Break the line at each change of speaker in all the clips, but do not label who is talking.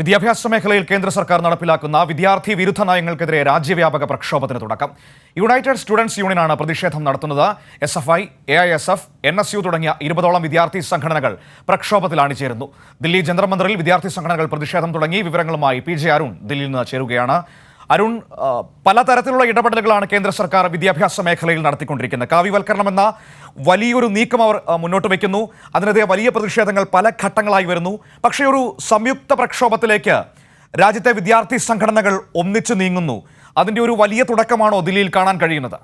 വിദ്യാഭ്യാസ മേഖലയിൽ കേന്ദ്ര സർക്കാർ നടപ്പിലാക്കുന്ന വിദ്യാർത്ഥി വിരുദ്ധ നയങ്ങൾക്കെതിരെ രാജ്യവ്യാപക പ്രക്ഷോഭത്തിന് തുടക്കം. യുണൈറ്റഡ് സ്റ്റുഡൻസ് യൂണിയനാണ് പ്രതിഷേധം നടത്തുന്നത്. S F I A I S F N S U തുടങ്ങിയ ഇരുപതോളം വിദ്യാർത്ഥി സംഘടനകൾ പ്രക്ഷോഭത്തിൽ അണിചേരുന്നു. ദില്ലി ജന്തർ മന്ദറിൽ വിദ്യാർത്ഥി സംഘടനകൾ പ്രതിഷേധം തുടങ്ങി. വിവരങ്ങളുമായി പി ജെ അരുൺ ദില്ലിയിൽ നിന്ന് ചേരുകയാണ്. അരുൺ പലതരത്തിലുള്ള ഇടപെടലുകളാണ് കേന്ദ്ര സർക്കാർ വിദ്യാഭ്യാസ മേഖലയിൽ നടത്തിക്കൊണ്ടിരിക്കുന്നത്. കാവ്യവൽക്കരണം എന്ന വലിയൊരു നീക്കം അവർ മുന്നോട്ട് വയ്ക്കുന്നു. അതിനെതിരെ വലിയ പ്രതിഷേധങ്ങൾ പല ഘട്ടങ്ങളായി വരുന്നു. പക്ഷേ ഒരു സംയുക്ത പ്രക്ഷോഭത്തിലേക്ക് രാജ്യത്തെ വിദ്യാർത്ഥി സംഘടനകൾ ഒന്നിച്ചു നീങ്ങുന്നു. അതിന്റെ ഒരു വലിയ തുടക്കമാണോ ദില്ലിയിൽ കാണാൻ കഴിയുന്നത്?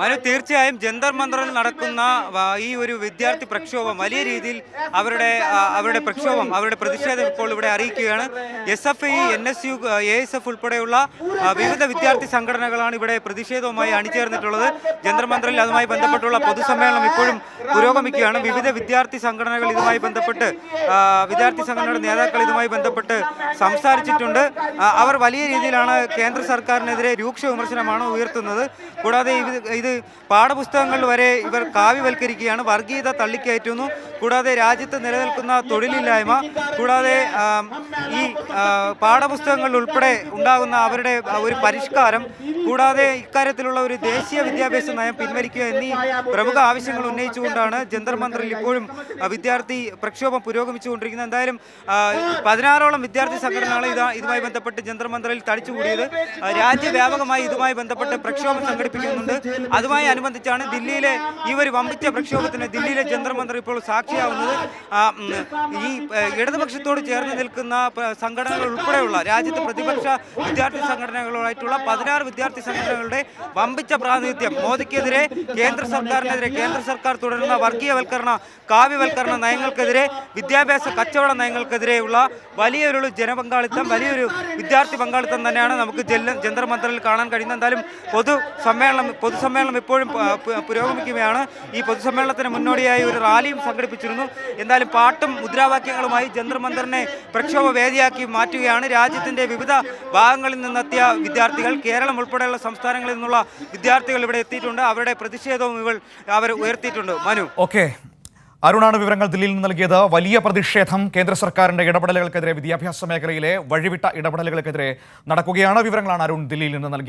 മനു തീർച്ചയായും ജന്തർ മന്ത്രിൽ നടക്കുന്ന ഈ ഒരു വിദ്യാർത്ഥി പ്രക്ഷോഭം വലിയ രീതിയിൽ അവരുടെ അവരുടെ പ്രക്ഷോഭം അവരുടെ പ്രതിഷേധം ഇപ്പോൾ ഇവിടെ അറിയിക്കുകയാണ്. S F I N S U A S F ഉൾപ്പെടെയുള്ള വിവിധ വിദ്യാർത്ഥി സംഘടനകളാണ് ഇവിടെ പ്രതിഷേധവുമായി അണിചേർന്നിട്ടുള്ളത്. ജന്തർ മന്ത്രിൽ അതുമായി ബന്ധപ്പെട്ടുള്ള പൊതുസമ്മേളനം ഇപ്പോഴും പുരോഗമിക്കുകയാണ്. വിവിധ വിദ്യാർത്ഥി സംഘടനകൾ ഇതുമായി ബന്ധപ്പെട്ട് വിദ്യാർത്ഥി സംഘടനയുടെ നേതാക്കൾ ഇതുമായി ബന്ധപ്പെട്ട് സംസാരിച്ചിട്ടുണ്ട്. അവർ വലിയ രീതിയിലാണ് കേന്ദ്ര സർക്കാരിനെതിരെ രൂക്ഷ വിമർശനമാണ് ഉയർത്തുന്നത് കൂടാതെ ഇത് ഇത് പാഠപുസ്തകങ്ങൾ വരെ ഇവർ കാവ്യവൽക്കരിക്കുകയാണ്. വർഗീയത തള്ളിക്കയറ്റുന്നു. കൂടാതെ രാജ്യത്ത് നിലനിൽക്കുന്ന തൊഴിലില്ലായ്മ കൂടാതെ ഈ പാഠപുസ്തകങ്ങൾ ഉൾപ്പെടെ ഉണ്ടാകുന്ന അവരുടെ ഒരു പരിഷ്കാരം കൂടാതെ ഇക്കാര്യത്തിലുള്ള ഒരു ദേശീയ വിദ്യാഭ്യാസ നയം പിൻവലിക്കുക എന്നീ പ്രമുഖ ആവശ്യങ്ങൾ ഉന്നയിച്ചുകൊണ്ടാണ് ജന്തർ മന്ത്രിൽ ഇപ്പോഴും വിദ്യാർത്ഥി പ്രക്ഷോഭം പുരോഗമിച്ചുകൊണ്ടിരിക്കുന്നത്. എന്തായാലും പതിനാറോളം വിദ്യാർത്ഥി സംഘടനകൾ ഇതാ ഇതുമായി ബന്ധപ്പെട്ട് ജന്തർ മന്ദറിൽ തടിച്ചുകൂടിയത്. രാജ്യവ്യാപകമായി ഇതുമായി ബന്ധപ്പെട്ട് പ്രക്ഷോഭം സംഘടിപ്പിക്കുന്നുണ്ട്. അതുമായി അനുബന്ധിച്ചാണ് ദില്ലിയിലെ ഈ ഒരു വമ്പിച്ച പ്രക്ഷോഭത്തിന് ദില്ലിയിലെ ജന്തർ ഇപ്പോൾ സാക്ഷിയാവുന്നത്. ഈ ഇടതുപക്ഷത്തോട് ചേർന്ന് നിൽക്കുന്ന സംഘടനകൾ ഉൾപ്പെടെയുള്ള രാജ്യത്തെ പ്രതിപക്ഷ വിദ്യാർത്ഥി സംഘടനകളുമായിട്ടുള്ള പതിനാറ് വിദ്യാർത്ഥി സംഘടനകളുടെ വമ്പിച്ച പ്രാതിനിധ്യം. മോദിക്കെതിരെ കേന്ദ്ര സർക്കാരിനെതിരെ കേന്ദ്ര സർക്കാർ തുടരുന്ന വർഗീയവൽക്കരണ കാവ്യവൽക്കരണ നയങ്ങൾക്കെതിരെ വിദ്യാഭ്യാസ കച്ചവട നയങ്ങൾക്കെതിരെയുള്ള വലിയൊരു ജനപങ്കാളിത്തം വലിയൊരു വിദ്യാർത്ഥി പങ്കാളിത്തം തന്നെയാണ് നമുക്ക് ജന്തർ കാണാൻ കഴിയുന്നത്. എന്തായാലും പൊതു സമ്മേളനം പൊതുസമ്മേളനം ഇപ്പോഴും പുരോഗമിക്കുകയാണ്. ഈ പൊതുസമ്മേളനത്തിന് മുന്നോടിയായി ഒരു റാലിയും സംഘടിപ്പിച്ചിരുന്നു. എന്തായാലും പാട്ടും മുദ്രാവാക്യങ്ങളുമായി ജന്തർ മന്ദറിനെ പ്രക്ഷോഭ വേദിയാക്കി മാറ്റുകയാണ് രാജ്യത്തിന്റെ വിവിധ ഭാഗങ്ങളിൽ നിന്നെത്തിയ വിദ്യാർത്ഥികൾ. കേരളം ഉൾപ്പെടെയുള്ള സംസ്ഥാനങ്ങളിൽ നിന്നുള്ള വിദ്യാർത്ഥികൾ ഇവിടെ എത്തിയിട്ടുണ്ട്. അവരുടെ പ്രതിഷേധവും ഇവൾ അവർ ഉയർത്തിയിട്ടുണ്ട്. മനു.
ഓക്കെ. അരുണാണ് വിവരങ്ങൾ ദില്ലിയിൽ നിന്ന് നൽകിയത്. വലിയ പ്രതിഷേധം കേന്ദ്ര സർക്കാരിന്റെ ഇടപെടലുകൾക്കെതിരെ വിദ്യാഭ്യാസ മേഖലയിലെ വഴിവിട്ട ഇടപെടലുകൾക്കെതിരെ നടക്കുകയാണ് വിവരങ്ങളാണ് അരുൺ ദില്ലിയിൽ നിന്ന് നൽകിയത്.